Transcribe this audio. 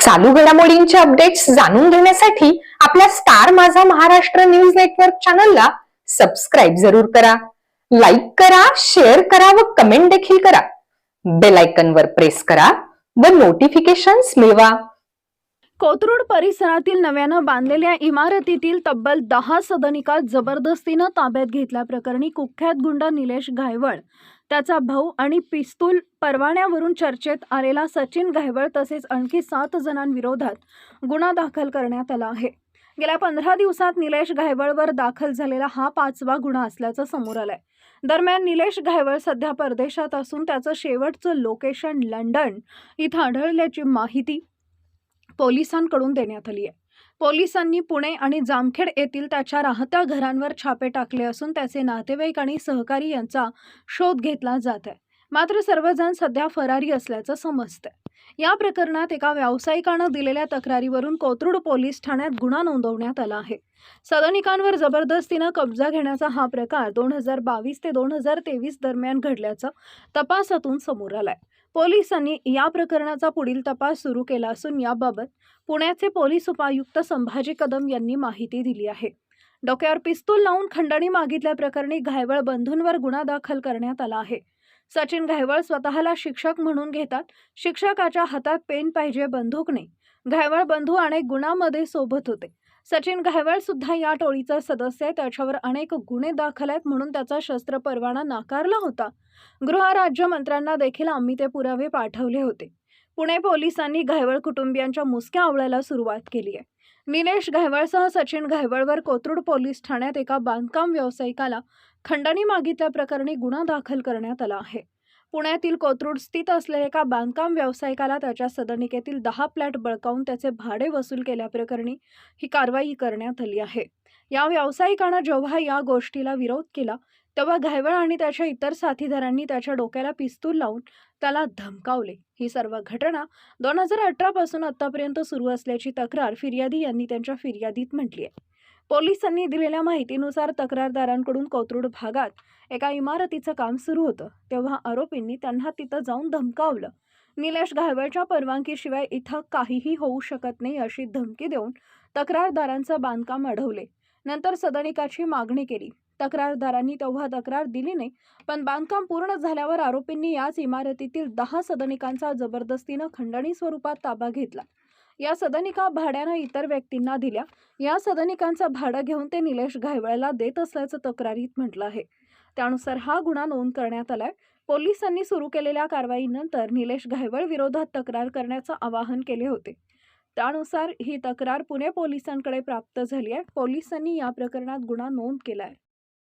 चालू घडामोडींचे अपडेट्स जाणून घेण्यासाठी आपल्या star Majha Maharashtra news network चॅनलला सबस्क्राईब जरूर करा. लाईक करा शेअर करा व कमेंट देखील करा. बेल आयकनवर प्रेस करा व नोटिफिकेशन्स मिळवा. कोथरूड परिसरातील नव्यानं बांधलेल्या इमारतीतील तब्बल दहा सदनिका जबरदस्तीनं ताब्यात घेतल्याप्रकरणी कुख्यात गुंड निलेश घायवळ त्याचा भाऊ आणि पिस्तूल परवान्यावरून चर्चेत आलेला सचिन घायवळ तसेच आणखी सात जणांविरोधात गुन्हा दाखल करण्यात आला आहे. गेल्या पंधरा दिवसात निलेश घायवळवर दाखल झालेला हा पाचवा गुन्हा असल्याचं समोर आलंय. दरम्यान निलेश घायवळ सध्या परदेशात असून त्याचं शेवटचं लोकेशन लंडन इथं आढळल्याची माहिती पोलिसांकडून देण्यात आली आहे. पोलिसांनी पुणे आणि जामखेड येथील त्याच्या राहत्या घरांवर छापे टाकले असून त्याचे नातेवाईक आणि सहकारी यांचा शोध घेतला जात आहे. मात्र सर्वजण सध्या फरारी असल्याचं समजतंय. या प्रकरणात एका व्यावसायिकानं दिलेल्या तक्रारीवरून कोथरूड पोलीस ठाण्यात गुन्हा नोंदवण्यात आला आहे. सदनिकांवर जबरदस्तीनं कब्जा घेण्याचा हा प्रकार दोन हजार बावीस ते दोन हजार तेवीस दरम्यान घडल्याचं तपासातून समोर आलाय. पोलिसांनी या प्रकरणाचा पुढील तपास सुरू केला असून याबाबत पुण्याचे पोलीस उपायुक्त संभाजी कदम यांनी माहिती दिली आहे. डोक्यावर पिस्तूल लावून खंडणी मागितल्याप्रकरणी घायवळ बंधूंवर गुन्हा दाखल करण्यात आला आहे. सचिन घायवळ स्वतःला शिक्षक म्हणून घेतात. शिक्षकाच्या हातात पेन पाहिजे बंदूक नाही घायवळ बंधू अनेक गुणांमध्ये सोबत होते. सचिन घायवळ सुद्धा या टोळीचा सदस्य आहे. त्याच्यावर अनेक गुन्हे दाखल आहेत म्हणून त्याचा शस्त्र परवाना नाकारला होता. गृहराज्यमंत्र्यांना देखील आम्ही ते पुरावे पाठवले होते. पुणे पोलिसांनी घायवळ कुटुंबियांच्या मुसक्या आवळ्याला सुरुवात केली आहे. निलेश घायवळसह सचिन घायवळवर कोथरूड पोलीस ठाण्यात एका बांधकाम व्यावसायिकाला खंडणी मागितल्याप्रकरणी गुन्हा दाखल करण्यात आला आहे. पुण्यातील कोथरूड स्थित असलेल्या एका बांधकाम व्यावसायिकाला त्याच्या सदनिकेतील दहा फ्लॅट बळकावून त्याचे भाडे वसूल केल्याप्रकरणी ही कारवाई करण्यात आली आहे. या व्यावसायिकानं जेव्हा या गोष्टीला विरोध केला तेव्हा घायवळ आणि त्याच्या इतर साथीदारांनी त्याच्या डोक्याला पिस्तूल लावून त्याला धमकावले. ही सर्व घटना दोन हजार अठरापासून आतापर्यंत सुरू असल्याची तक्रार फिर्यादी यांनी त्यांच्या फिर्यादीत म्हटली आहे. पोलिसांनी दिलेल्या माहितीनुसार तक्रारदारांकडून कोथरूड भागात एका इमारतीचं काम सुरू होतं. तेव्हा आरोपींनी त्यांना तिथं जाऊन धमकावलं. निलेश घायवळच्या परवानगीशिवाय इथं काहीही होऊ शकत नाही अशी धमकी देऊन तक्रारदारांचं बांधकाम अडवले. नंतर सदनिकाची मागणी केली. तक्रारदारांनी तेव्हा तक्रार दिली नाही. पण बांधकाम पूर्ण झाल्यावर आरोपींनी याच इमारतीतील दहा सदनिकांचा जबरदस्तीनं खंडणी स्वरूपात ताबा घेतला. या सदनिका भाड्यानं इतर व्यक्तींना दिल्या. या सदनिकांचं भाडं घेऊन ते निलेश घायवळला देत असल्याचं तक्रारीत म्हटलं आहे. त्यानुसार हा गुन्हा नोंद करण्यात आलाय. पोलिसांनी सुरू केलेल्या कारवाईनंतर निलेश घायवळ विरोधात तक्रार करण्याचं आवाहन केले होते. त्यानुसार ही तक्रार पुणे पोलिसांकडे प्राप्त झाली आहे. पोलिसांनी या प्रकरणात गुन्हा नोंद केला आहे